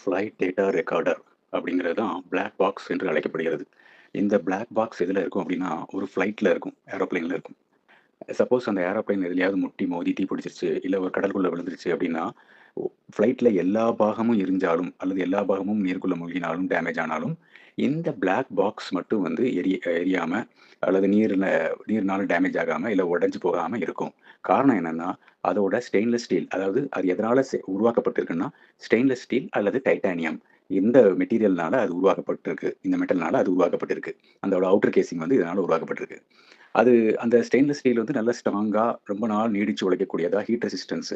Flight data recorder அப்படிங்கிறது தான் black box என்று அழைக்கப்படுகிறது. இந்த பிளாக் பாக்ஸ் எதில் இருக்கும் அப்படின்னா ஒரு ஃப்ளைட்டில் இருக்கும் ஏரோப்ளைனில் இருக்கும். சப்போஸ் அந்த ஏரோப்ளைன் எதுலையாவது முட்டி மோதி தீ பிடிச்சிருச்சு இல்லை ஒரு கடலுக்குள்ளே விழுந்துருச்சு அப்படின்னா ஃப்ளைட்டில் எல்லா பாகமும் எரிஞ்சாலும் அல்லது எல்லா பாகமும் நீருக்குள்ளே மூழ்கினாலும் டேமேஜ் ஆனாலும் இந்த பிளாக் பாக்ஸ் மட்டும் வந்து எரிய எரியாமல் அல்லது நீரில் நீர்னால டேமேஜ் ஆகாமல் இல்லை உடஞ்சி போகாமல் இருக்கும். காரணம் என்னென்னா அதோட ஸ்டெயின்லெஸ் ஸ்டீல் அதாவது அது எதனால் உருவாக்கப்பட்டிருக்குன்னா ஸ்டெயின்லெஸ் ஸ்டீல் அல்லது டைட்டானியம் இந்த மெட்டீரியல்னால அது உருவாக்கப்பட்டிருக்கு. இந்த மெட்டல்னால அது உருவாக்கப்பட்டிருக்கு. அதோட அவுட்டர் கேசிங் வந்து இதனால் உருவாக்கப்பட்டிருக்கு. அது அந்த ஸ்டெயின்லெஸ் ஸ்டீல் வந்து நல்ல ஸ்ட்ராங்காக ரொம்ப நாள் நீடிச்சு உழைக்கக்கூடியதாக ஹீட் ரெசிஸ்டன்ஸ்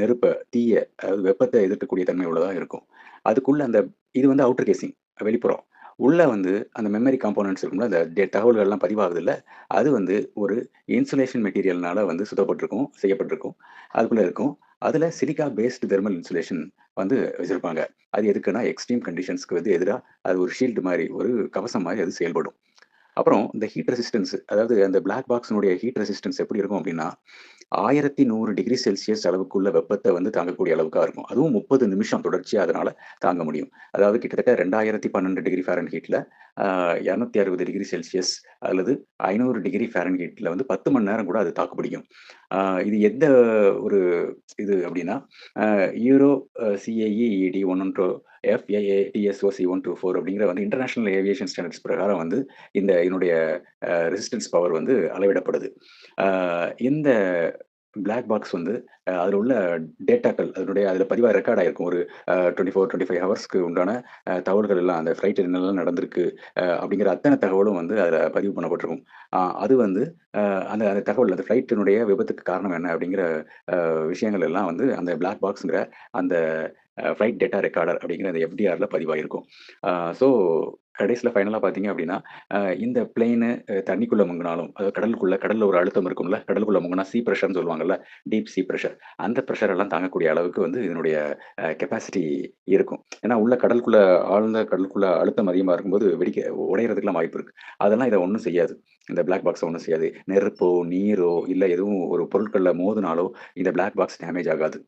நெருப்பை தீய அதாவது வெப்பத்தை எதிர்க்கக்கூடிய தன்மை உள்ளதாக இருக்கும். அதுக்குள்ளே அந்த இது வந்து அவுட்டர் கேசிங் வெளிப்புறம். உள்ளே வந்து அந்த மெமரி காம்போனன்ட்ஸ் இருக்கும்ல அந்த டே- தகவல்கள்லாம் பதிவாகுது இல்லை அது வந்து ஒரு இன்சுலேஷன் மெட்டீரியல்னால வந்து சுத்தப்பட்டிருக்கும் செய்யப்பட்டிருக்கும் அதுக்குள்ளே இருக்கும். அதில் சிலிக்கா பேஸ்டு தெர்மல் இன்சுலேஷன் வந்து வச்சுருப்பாங்க. அது எதுக்குன்னா எக்ஸ்ட்ரீம் கண்டிஷன்ஸ்க்கு வந்து எதிராக அது ஒரு ஷீல்டு மாதிரி ஒரு கவசம் மாதிரி அது செயல்படும். அப்புறம் இந்த ஹீட் ரெசிஸ்டன்ஸ் அதாவது அந்த பிளாக் பாக்ஸினுடைய ஹீட் ரெசிஸ்டன்ஸ் எப்படி இருக்கும் அப்படின்னா ஆயிரத்தி நூறு டிகிரி செல்சியஸ் அளவுக்குள்ள வெப்பத்தை வந்து தாங்கக்கூடிய அளவுக்காக இருக்கும். அதுவும் முப்பது நிமிஷம் தொடர்ச்சியாக அதனால தாங்க முடியும். அதாவது கிட்டத்தட்ட ரெண்டாயிரத்தி பன்னெண்டு டிகிரி ஃபேரன் ஹீட்டில் இரநூத்தி அறுபது டிகிரி செல்சியஸ் அல்லது ஐநூறு டிகிரி ஃபேரன்ஹீட்டில் வந்து பத்து மணி நேரம் கூட அது தாக்கு பிடிக்கும் இது எந்த ஒரு இது அப்படின்னா euro CAEED one one two FAA DSOC one two four அப்படிங்கிற வந்து இன்டர்நேஷனல் ஏவியேஷன் ஸ்டாண்டர்ட்ஸ் பிரகாரம் வந்து இந்த இதனுடைய ரெசிஸ்டன்ஸ் பவர் வந்து அளவிடப்படுது. இந்த பிளாக் பாக்ஸ் வந்து அதில் உள்ள டேட்டாக்கள் அதனுடைய அதில் பதிவாக ரெக்கார்ட் ஆகிருக்கும் ஒரு டுவெண்ட்டி ஃபோர் டுவெண்ட்டி ஃபைவ் ஹவர்ஸ்க்கு உண்டான தகவல்கள் எல்லாம் அந்த ஃப்ளைட் என்னெல்லாம் நடந்திருக்கு அப்படிங்கிற அத்தனை தகவலும் வந்து அதில் பதிவு பண்ணப்பட்டிருக்கும். அது வந்து அந்த அந்த தகவல் அந்த ஃப்ளைட்டினுடைய விபத்துக்கு காரணம் என்ன அப்படிங்கிற விஷயங்கள் எல்லாம் வந்து அந்த பிளாக் பாக்ஸுங்கிற அந்த ஃப்ளைட் டேட்டா ரெக்கார்டர் அப்படிங்கிற அந்த எஃப்டிஆரில் பதிவாகிருக்கும் ஸோ கடைசியில் ஃபைனலாக பார்த்தீங்க அப்படின்னா இந்த பிளெயின் தண்ணிக்குள்ளே முங்கினாலும் அதாவது கடலுக்குள்ளே கடலில் ஒரு அழுத்தம் இருக்கும்ல கடலுக்குள்ளே முங்கினா சீ ப்ரெஷர்னு சொல்லுவாங்கல்ல டீப் சீ ப்ரெஷர் அந்த ப்ரெஷர் எல்லாம் தாங்கக்கூடிய அளவுக்கு வந்து இதனுடைய கெப்பாசிட்டி இருக்கும். ஏன்னா உள்ள கடலுக்குள்ளே ஆழ்ந்த கடலுக்குள்ளே அழுத்தம் அதிகமாக இருக்கும்போது வெடிக்க உடையறதுக்குலாம் வாய்ப்பு இருக்குது அதெல்லாம் இதை ஒன்றும் செய்யாது. இந்த பிளாக் பாக்ஸ் ஒன்றும் செய்யாது. நெருப்போ நீரோ இல்லை எதுவும் ஒரு பொருட்களில் மோதினாலோ இந்த பிளாக் பாக்ஸ் டேமேஜ் ஆகாது.